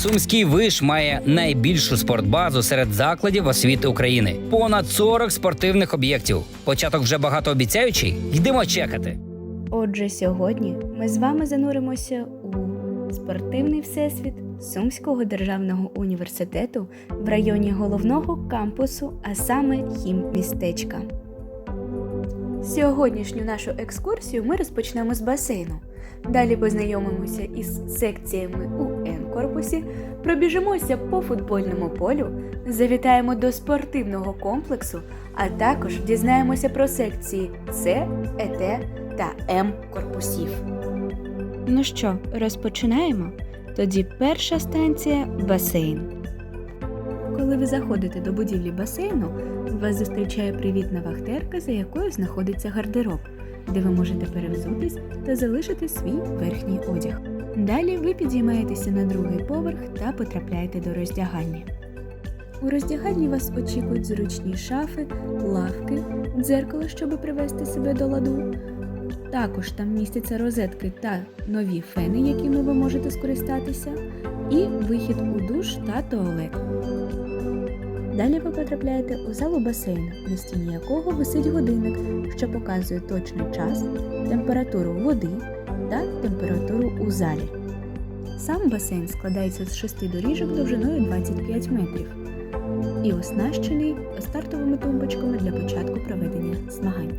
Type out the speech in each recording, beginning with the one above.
Сумський виш має найбільшу спортбазу серед закладів освіти України. Понад 40 спортивних об'єктів. Початок вже багатообіцяючий. Йдемо чекати. Отже, сьогодні ми з вами зануримося у спортивний всесвіт Сумського державного університету в районі головного кампусу, а саме хіммістечка. Сьогоднішню нашу екскурсію ми розпочнемо з басейну. Далі познайомимося із секціями у Н-корпусі, пробіжимося по футбольному полю, завітаємо до спортивного комплексу, а також дізнаємося про секції С, ЕТ та М корпусів. Ну що, розпочинаємо? Тоді перша станція басейн. Коли ви заходите до будівлі басейну, вас зустрічає привітна вахтерка, за якою знаходиться гардероб, де ви можете перевзутись та залишити свій верхній одяг. Далі ви підіймаєтеся на другий поверх та потрапляєте до роздягальні. У роздягальні вас очікують зручні шафи, лавки, дзеркало, щоб привести себе до ладу. Також там містяться розетки та нові фени, якими ви можете скористатися, і вихід у душ та туалет. Далі ви потрапляєте у залу басейну, на стіні якого висить годинник, що показує точний час, температуру води та температуру у залі. Сам басейн складається з шести доріжок довжиною 25 метрів і оснащений стартовими тумбочками для початку проведення змагань.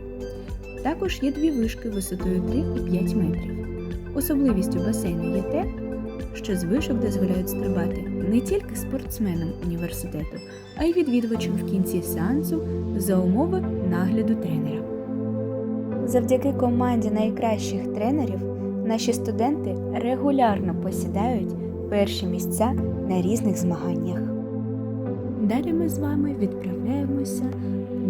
Також є дві вишки висотою 3 і 5 метрів. Особливістю басейну є те, що з вишок дозволяють стрибати не тільки спортсменам університету, а й відвідувачам в кінці сеансу за умови нагляду тренера. Завдяки команді найкращих тренерів наші студенти регулярно посідають перші місця на різних змаганнях. Далі ми з вами відправляємося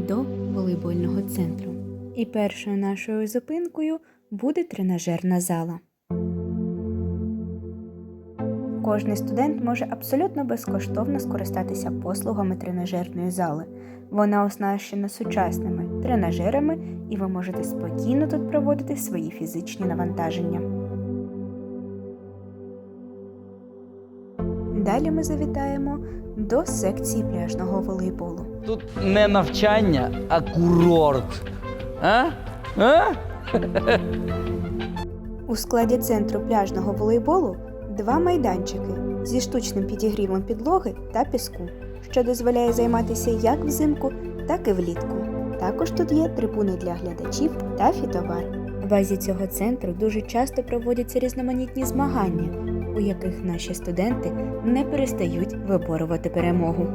до волейбольного центру. І першою нашою зупинкою буде тренажерна зала. Кожний студент може абсолютно безкоштовно скористатися послугами тренажерної зали. Вона оснащена сучасними тренажерами, і ви можете спокійно тут проводити свої фізичні навантаження. Далі ми завітаємо до секції пляжного волейболу. Тут не навчання, а курорт. А? А? У складі центру пляжного волейболу два майданчики зі штучним підігрівом підлоги та піску, що дозволяє займатися як взимку, так і влітку. Також тут є трибуни для глядачів та фітовар. В базі цього центру дуже часто проводяться різноманітні змагання, у яких наші студенти не перестають виборювати перемогу.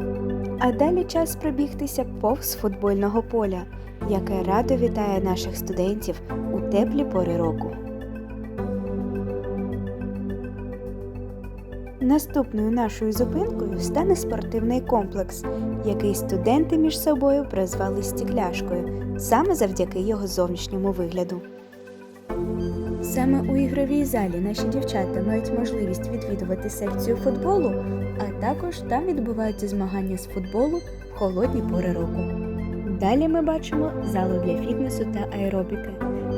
А далі час пробігтися повз футбольного поля, яке радо вітає наших студентів у теплі пори року. Наступною нашою зупинкою стане спортивний комплекс, який студенти між собою прозвали стікляшкою, саме завдяки його зовнішньому вигляду. Саме у ігровій залі наші дівчата мають можливість відвідувати секцію футболу, а також там відбуваються змагання з футболу в холодні пори року. Далі ми бачимо залу для фітнесу та аеробіки.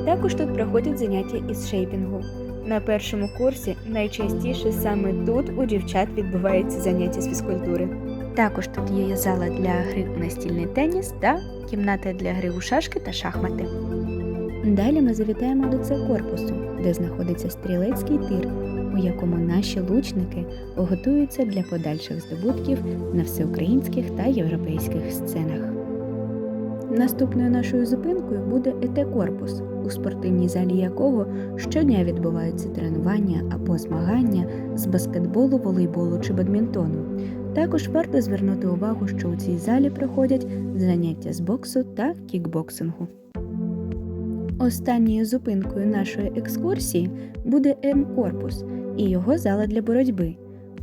Також тут проходять заняття із шейпінгу. На першому курсі найчастіше саме тут у дівчат відбуваються заняття з фізкультури. Також тут є зала для гри у настільний теніс та кімната для гри у шашки та шахмати. Далі ми завітаємо до це корпусу, де знаходиться стрілецький тир, у якому наші лучники готуються для подальших здобутків на всеукраїнських та європейських сценах. Наступною нашою зупинкою буде ЕТ-корпус, у спортивній залі якого щодня відбуваються тренування або змагання з баскетболу, волейболу чи бадмінтону. Також варто звернути увагу, що у цій залі проходять заняття з боксу та кікбоксингу. Останньою зупинкою нашої екскурсії буде М-корпус і його зала для боротьби,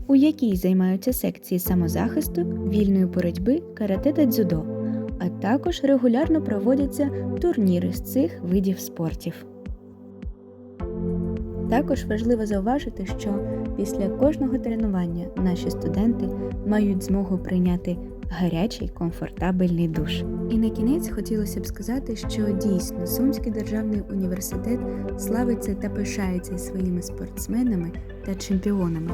у якій займаються секції самозахисту, вільної боротьби, карате та дзюдо, а також регулярно проводяться турніри з цих видів спортів. Також важливо зауважити, що після кожного тренування наші студенти мають змогу прийняти гарячий комфортабельний душ. І на кінець хотілося б сказати, що дійсно Сумський державний університет славиться та пишається своїми спортсменами та чемпіонами.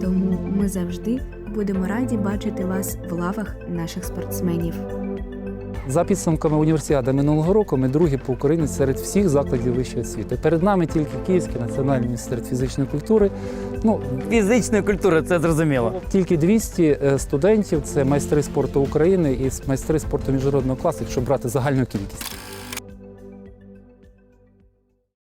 Тому ми завжди будемо раді бачити вас в лавах наших спортсменів. За підсумками універсіади минулого року ми другі по Україні серед всіх закладів вищої освіти. Перед нами тільки Київський національний університет фізичної культури. Ну, Фізичної культури, це зрозуміло. тільки 200 е, студентів це майстри спорту України і майстри спорту міжнародного класу, якщо брати загальну кількість.